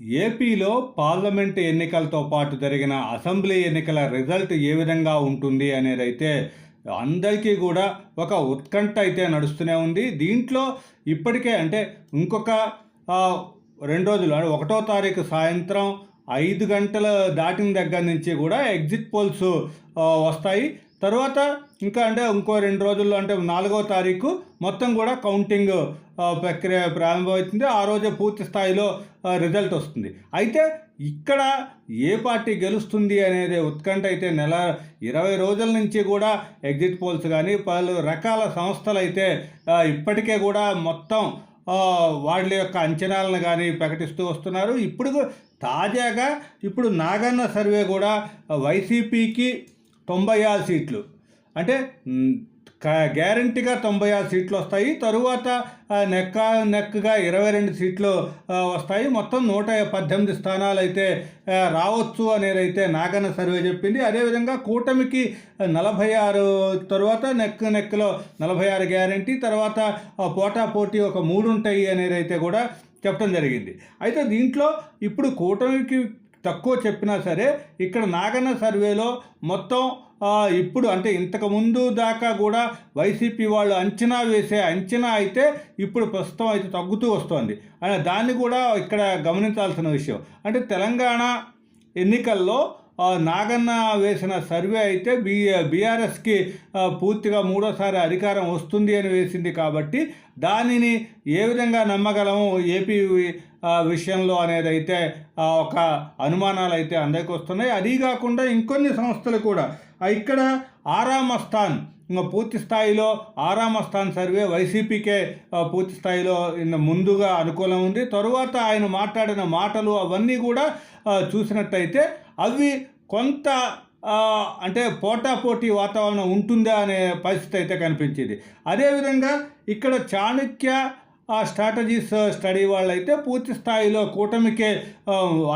ఏపీలో పార్లమెంట్ ఎన్నికలతో పాటు జరిగిన అసెంబ్లీ ఎన్నికల రిజల్ట్ ఏ విధంగా ఉంటుంది అనేదైతే అందరికీ కూడా ఒక ఉత్కంఠ అయితే నడుస్తూనే ఉంది. దీంట్లో ఇప్పటికే అంటే ఇంకొక రెండు రోజులు అంటే ఒకటో తారీఖు సాయంత్రం ఐదు గంటల దాటిన దగ్గర నుంచి కూడా ఎగ్జిట్ పోల్స్ వస్తాయి. తర్వాత ఇంకా అంటే ఇంకో రెండు రోజుల్లో అంటే నాలుగో తారీఖు మొత్తం కూడా కౌంటింగ్ ప్రక్రియ ప్రారంభమవుతుంది. ఆ రోజే పూర్తి స్థాయిలో రిజల్ట్ వస్తుంది. అయితే ఇక్కడ ఏ పార్టీ గెలుస్తుంది అనేది ఉత్కంఠ అయితే నెల ఇరవై రోజుల నుంచి కూడా ఎగ్జిట్ పోల్స్ కానీ పలు రకాల సంస్థలు అయితే ఇప్పటికే కూడా మొత్తం వాళ్ళ యొక్క అంచనాలను కానీ ప్రకటిస్తూ వస్తున్నారు. ఇప్పుడు తాజాగా ఇప్పుడు నాగన్న సర్వే కూడా వైసీపీకి తొంభై ఆరు సీట్లు. అంటే గ్యారంటీగా తొంభై ఆరు సీట్లు వస్తాయి. తరువాత నెక్క నెక్కగా ఇరవై రెండు సీట్లు వస్తాయి. మొత్తం నూట పద్దెనిమిది స్థానాలు అయితే రావచ్చు అనేది అయితే నాగన్న సర్వే చెప్పింది. అదేవిధంగా కూటమికి నలభై ఆరు తరువాత నెక్ నెక్లో నలభై ఆరు గ్యారంటీ తర్వాత పోటా పోటీ ఒక మూడు ఉంటాయి అనేది అయితే కూడా చెప్పడం జరిగింది. అయితే దీంట్లో ఇప్పుడు కూటమికి తక్కువ చెప్పినా సరే ఇక్కడ నాగన్న సర్వేలో మొత్తం ఇప్పుడు అంటే ఇంతకుముందు దాకా కూడా వైసీపీ వాళ్ళు అంచనా వేసే అంచనా అయితే ఇప్పుడు ప్రస్తుతం అయితే తగ్గుతూ వస్తోంది. అని దాన్ని కూడా ఇక్కడ గమనించాల్సిన విషయం. అంటే తెలంగాణ ఎన్నికల్లో నాగన్న వేసిన సర్వే అయితే బీ బీఆర్ఎస్కి పూర్తిగా మూడోసారి అధికారం వస్తుంది అని వేసింది కాబట్టి దానిని ఏ విధంగా నమ్మగలము ఏపీ విషయంలో అనేది అయితే ఒక అనుమానాలు అయితే అందరికి వస్తున్నాయి. అది కాకుండా ఇంకొన్ని సంస్థలు కూడా ఇక్కడ ఆరామస్థాన్ ఇంకా పూర్తి స్థాయిలో ఆరామస్థాన్ సర్వే వైసీపీకే పూర్తి స్థాయిలో ముందుగా అనుకూలం ఉంది. తరువాత ఆయన మాట్లాడిన మాటలు అవన్నీ కూడా చూసినట్టయితే అవి కొంత అంటే పోటాపోటీ వాతావరణం ఉంటుందా అనే పరిస్థితి అయితే కనిపించింది. అదేవిధంగా ఇక్కడ చాణక్య ఆ స్ట్రాటజీస్ స్టడీ వాళ్ళైతే పూర్తి స్థాయిలో కూటమికే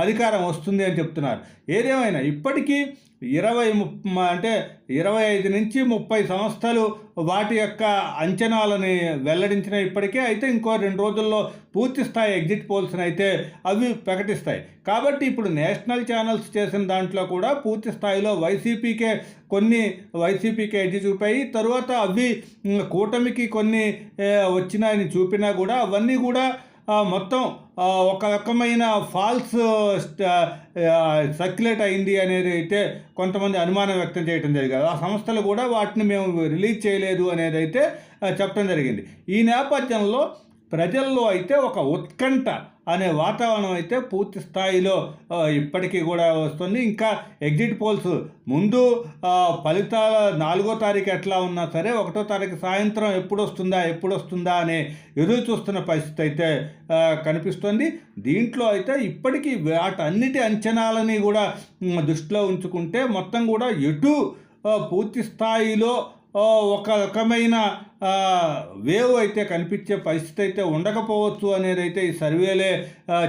అధికారం వస్తుంది అని చెప్తున్నారు. ఏదేమైనా ఇప్పటికీ ఇరవై ముప్ అంటే ఇరవై ఐదు నుంచి ముప్పై సంస్థలు వాటి యొక్క అంచనాలని వెల్లడించిన ఇప్పటికే. అయితే ఇంకో రెండు రోజుల్లో పూర్తి స్థాయి ఎగ్జిట్ పోల్స్ని అయితే అవి ప్రకటిస్తాయి. కాబట్టి ఇప్పుడు నేషనల్ ఛానల్స్ చేసిన దాంట్లో కూడా పూర్తి స్థాయిలో వైసీపీకే కొన్ని వైసీపీకే ఎడ్జి చూపాయి. తరువాత అవి కూటమికి కొన్ని వచ్చినాయని చూపినా కూడా అవన్నీ కూడా మొత్తం ఒక రకమైన ఫాల్స్ సర్క్యులేట్ అయింది అనేది అయితే కొంతమంది అనుమానం వ్యక్తం చేయడం జరిగింది. ఆ సంస్థలు కూడా వాటిని మేము రిలీజ్ చేయలేదు అనేది అయితే చెప్పడం జరిగింది. ఈ నేపథ్యంలో ప్రజల్లో అయితే ఒక ఉత్కంఠ అనే వాతావరణం అయితే పూర్తి స్థాయిలో ఇప్పటికీ కూడా వస్తుంది. ఇంకా ఎగ్జిట్ పోల్స్ ముందు ఫలితాల నాలుగో తారీఖు ఎట్లా ఉన్నా సరే ఒకటో తారీఖు సాయంత్రం ఎప్పుడు వస్తుందా ఎప్పుడు వస్తుందా అనే ఎదురు చూస్తున్న పరిస్థితి అయితే కనిపిస్తుంది. దీంట్లో అయితే ఇప్పటికీ వాటన్నిటి అంచనాలని కూడా దృష్టిలో ఉంచుకుంటే మొత్తం కూడా ఎటు పూర్తి స్థాయిలో ఒక రకమైన వేవ్ అయితే కనిపించే పరిస్థితి అయితే ఉండకపోవచ్చు అనేది అయితే ఈ సర్వేలే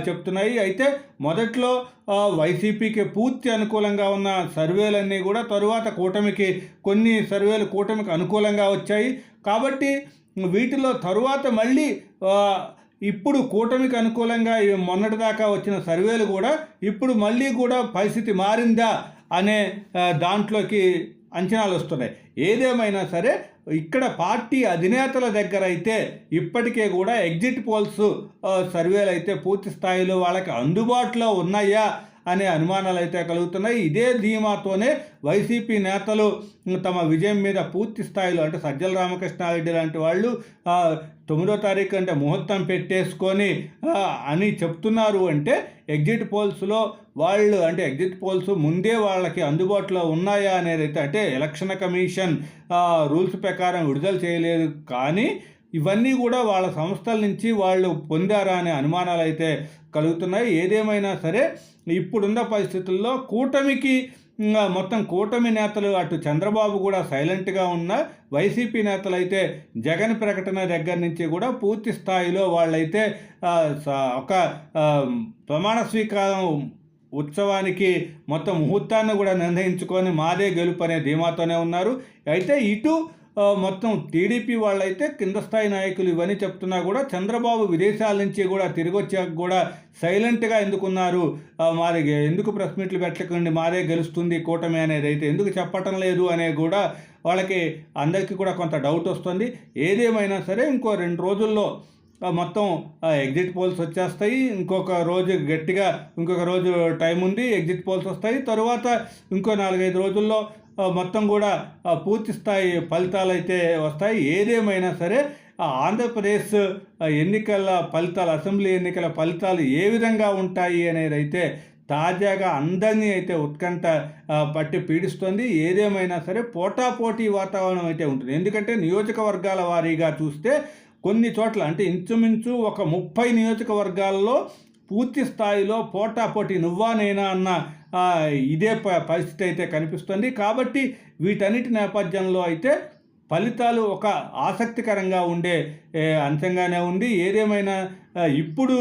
చెప్తున్నాయి. అయితే మొదట్లో వైసీపీకి పూర్తి అనుకూలంగా ఉన్న సర్వేలన్నీ కూడా తరువాత కూటమికి కొన్ని సర్వేలు కూటమికి అనుకూలంగా వచ్చాయి. కాబట్టి వీటిలో తరువాత మళ్ళీ ఇప్పుడు కూటమికి అనుకూలంగా మొన్నటి మొన్నటిదాకా వచ్చిన సర్వేలు కూడా ఇప్పుడు మళ్ళీ కూడా పరిస్థితి మారిందా అనే దాంట్లోకి అంచనాలు వస్తున్నాయి. ఏదేమైనా సరే ఇక్కడ పార్టీ అధినేతల దగ్గర అయితే ఇప్పటికే కూడా ఎగ్జిట్ పోల్స్ సర్వేలు అయితే పూర్తి స్థాయిలో వాళ్ళకి అందుబాటులో ఉన్నాయా? అనే అనుమానాలు అయితే కలుగుతున్నాయి. ఇదే ధీమాతోనే వైసీపీ నేతలు తమ విజయం మీద పూర్తి స్థాయిలో అంటే సజ్జల రామకృష్ణారెడ్డి లాంటి వాళ్ళు తొమ్మిదో తారీఖు అంటే ముహూర్తం పెట్టేసుకొని అని చెప్తున్నారు అంటే ఎగ్జిట్ పోల్స్లో వాళ్ళు అంటే ఎగ్జిట్ పోల్స్ ముందే వాళ్ళకి అందుబాటులో ఉన్నాయా అనేది అయితే అంటే ఎలక్షన్ కమిషన్ రూల్స్ ప్రకారం విడుదల చేయలేదు. కానీ ఇవన్నీ కూడా వాళ్ళ సంస్థల నుంచి వాళ్ళు పొందారా అనే అనుమానాలు అయితే కలుగుతున్నాయి. ఏదేమైనా సరే ఇప్పుడున్న పరిస్థితుల్లో కూటమికి మొత్తం కూటమి నేతలు అటు చంద్రబాబు కూడా సైలెంట్గా ఉన్న వైసీపీ నేతలు అయితే జగన్ ప్రకటన దగ్గర నుంచి కూడా పూర్తి స్థాయిలో వాళ్ళైతే స- ఒక ప్రమాణ స్వీకారం ఉత్సవానికి మొత్తం ముహూర్తాన్ని కూడా నిర్ణయించుకొని మాదే గెలుపు అనే ధీమాతోనే ఉన్నారు. అయితే ఇటు మొత్తం టీడీపీ వాళ్ళైతే కింద స్థాయి నాయకులు ఇవన్నీ చెప్తున్నా కూడా చంద్రబాబు విదేశాల నుంచి కూడా తిరిగి వచ్చాక కూడా సైలెంట్గా ఎందుకున్నారు? మాది ఎందుకు ప్రెస్ మీట్లు పెట్టకండి? మాదే గెలుస్తుంది కూటమి అనేది అయితే ఎందుకు చెప్పటం లేదు అనే కూడా వాళ్ళకి అందరికీ కూడా కొంత డౌట్ వస్తుంది. ఏదేమైనా సరే ఇంకో రెండు రోజుల్లో మొత్తం ఎగ్జిట్ పోల్స్ వచ్చేస్తాయి. ఇంకొక రోజు గట్టిగా ఇంకొక రోజు టైం ఉంది ఎగ్జిట్ పోల్స్ వస్తాయి. తరువాత ఇంకో నాలుగైదు రోజుల్లో మొత్తం కూడా పూర్తి స్థాయి ఫలితాలు అయితే వస్తాయి. ఏదేమైనా సరే ఆంధ్రప్రదేశ్ ఎన్నికల ఫలితాలు అసెంబ్లీ ఎన్నికల ఫలితాలు ఏ విధంగా ఉంటాయి అనేది అయితే తాజాగా అందరినీ అయితే ఉత్కంఠ పట్టి పీడిస్తుంది. ఏదేమైనా సరే పోటాపోటీ వాతావరణం అయితే ఉంటుంది. ఎందుకంటే నియోజకవర్గాల వారీగా చూస్తే కొన్ని చోట్ల అంటే ఇంచుమించు ఒక ముప్పై నియోజకవర్గాల్లో పూర్తి స్థాయిలో పోటాపోటీ నువ్వా నేనా అన్న ఇదే ప- పరిస్థితి అయితే కనిపిస్తుంది. కాబట్టి వీటన్నిటి నేపథ్యంలో అయితే ఫలితాలు ఒక ఆసక్తికరంగా ఉండే అంశంగానే ఉంది. ఏదేమైనా ఇప్పుడు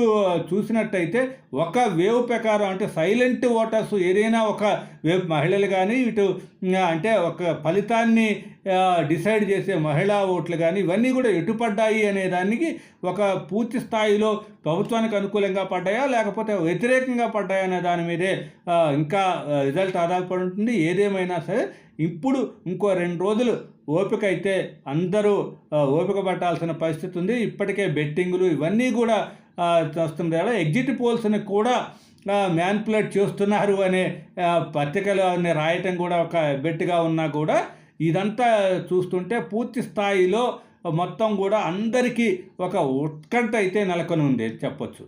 చూసినట్టయితే ఒక వేవ్ ప్రకారం అంటే సైలెంట్ ఓటర్స్ ఏదైనా ఒక వేవ్ మహిళలు కానీ ఇటు అంటే ఒక ఫలితాన్ని డిసైడ్ చేసే మహిళా ఓట్లు కానీ ఇవన్నీ కూడా ఎటు పడ్డాయి అనే దానికి ఒక పూర్తి స్థాయిలో ప్రభుత్వానికి అనుకూలంగా పడ్డాయా? లేకపోతే వ్యతిరేకంగా పడ్డాయా అనే దాని మీదే ఇంకా రిజల్ట్ ఆధారపడి ఉంటుంది. ఏదేమైనా సరే ఇప్పుడు ఇంకో రెండు రోజులు ఓపిక అయితే అందరూ ఓపిక పట్టాల్సిన పరిస్థితి ఉంది. ఇప్పటికే బెట్టింగులు ఇవన్నీ కూడా వస్తుంది కదా. ఎగ్జిట్ పోల్స్ని కూడా మ్యాన్పులేట్ చేస్తున్నారు అనే పత్రికలు అన్ని రాయటం కూడా ఒక బెట్టుగా ఉన్నా కూడా ఇదంతా చూస్తుంటే పూర్తి స్థాయిలో మొత్తం కూడా అందరికీ ఒక ఉత్కంఠ అయితే నెలకొని ఉంది చెప్పొచ్చు.